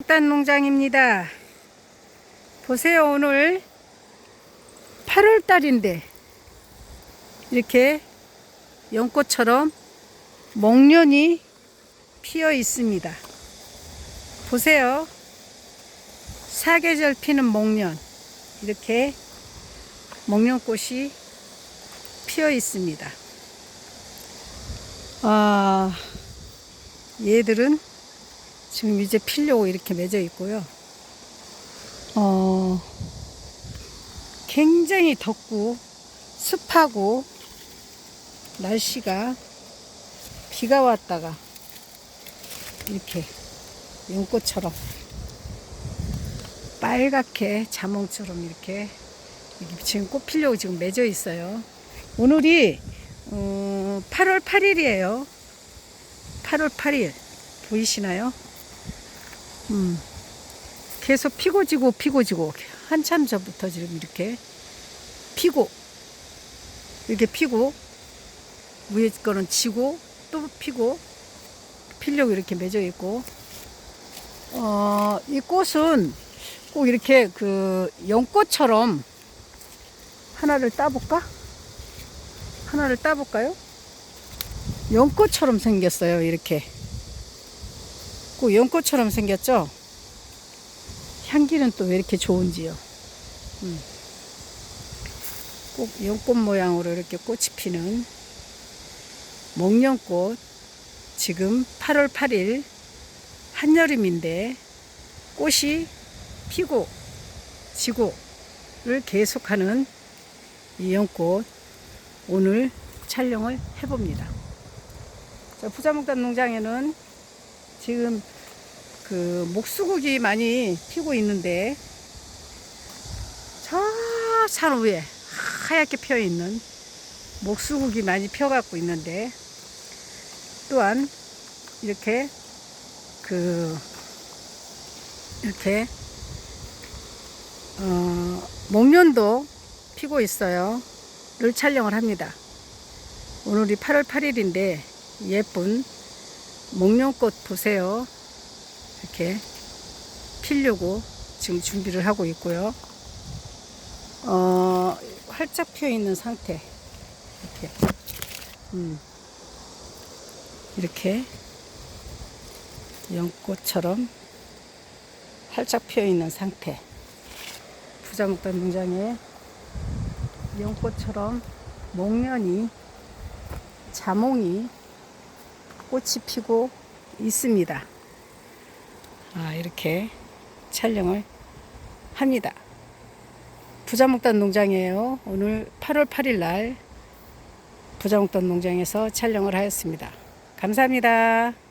일단 농장입니다. 보세요, 오늘 8월 달인데 이렇게 연꽃처럼 목련이 피어 있습니다. 보세요. 사계절 피는 목련. 이렇게 목련꽃이 피어 있습니다. 아, 얘들은 지금 이제 피려고 이렇게 맺어 있고요. 어, 굉장히 덥고 습하고 날씨가 비가 왔다가 이렇게 연꽃처럼 빨갛게 자몽처럼 이렇게, 이렇게 지금 꽃 피려고 지금 맺어 있어요. 오늘이 어, 8월 8일이에요. 8월 8일 보이시나요? 음, 계속 피고 지고 피고 지고 한참 전부터 지금 이렇게 피고 이렇게 피고 위에 거는 지고 또 피고 피려고 이렇게 맺어 있고 어, 이 꽃은 꼭 이렇게 그 연꽃처럼 하나를 따볼까? 하나를 따볼까요? 연꽃처럼 생겼어요, 이렇게. 꼭 연꽃처럼 생겼죠? 향기는 또 왜 이렇게 좋은지요. 음. 꼭 연꽃 모양으로 이렇게 꽃이 피는 목련꽃. 지금 8월 8일 한여름인데 꽃이 피고 지고를 계속하는 이 연꽃 오늘 촬영을 해봅니다. 자, 부자목단 농장에는 지금 그 목수국이 많이 피고 있는데 저 산 위에 하얗게 피어 있는 목수국이 많이 피어 갖고 있는데 또한 이렇게 그 이렇게 어, 목련도 피고 있어요. 를 촬영을 합니다. 오늘이 8월 8일인데 예쁜 목련꽃 보세요. 이렇게 피려고 지금 준비를 하고 있고요. 어, 활짝 피어 있는 상태. 이렇게. 음. 이렇게 연꽃처럼 활짝 피어 있는 상태. 부자목단 농장에 연꽃처럼 목련이 자몽이 꽃이 피고 있습니다. 아, 이렇게 촬영을 합니다. 부자목단 농장이에요. 오늘 8월 8일 날 부자목단 농장에서 촬영을 하였습니다. 감사합니다.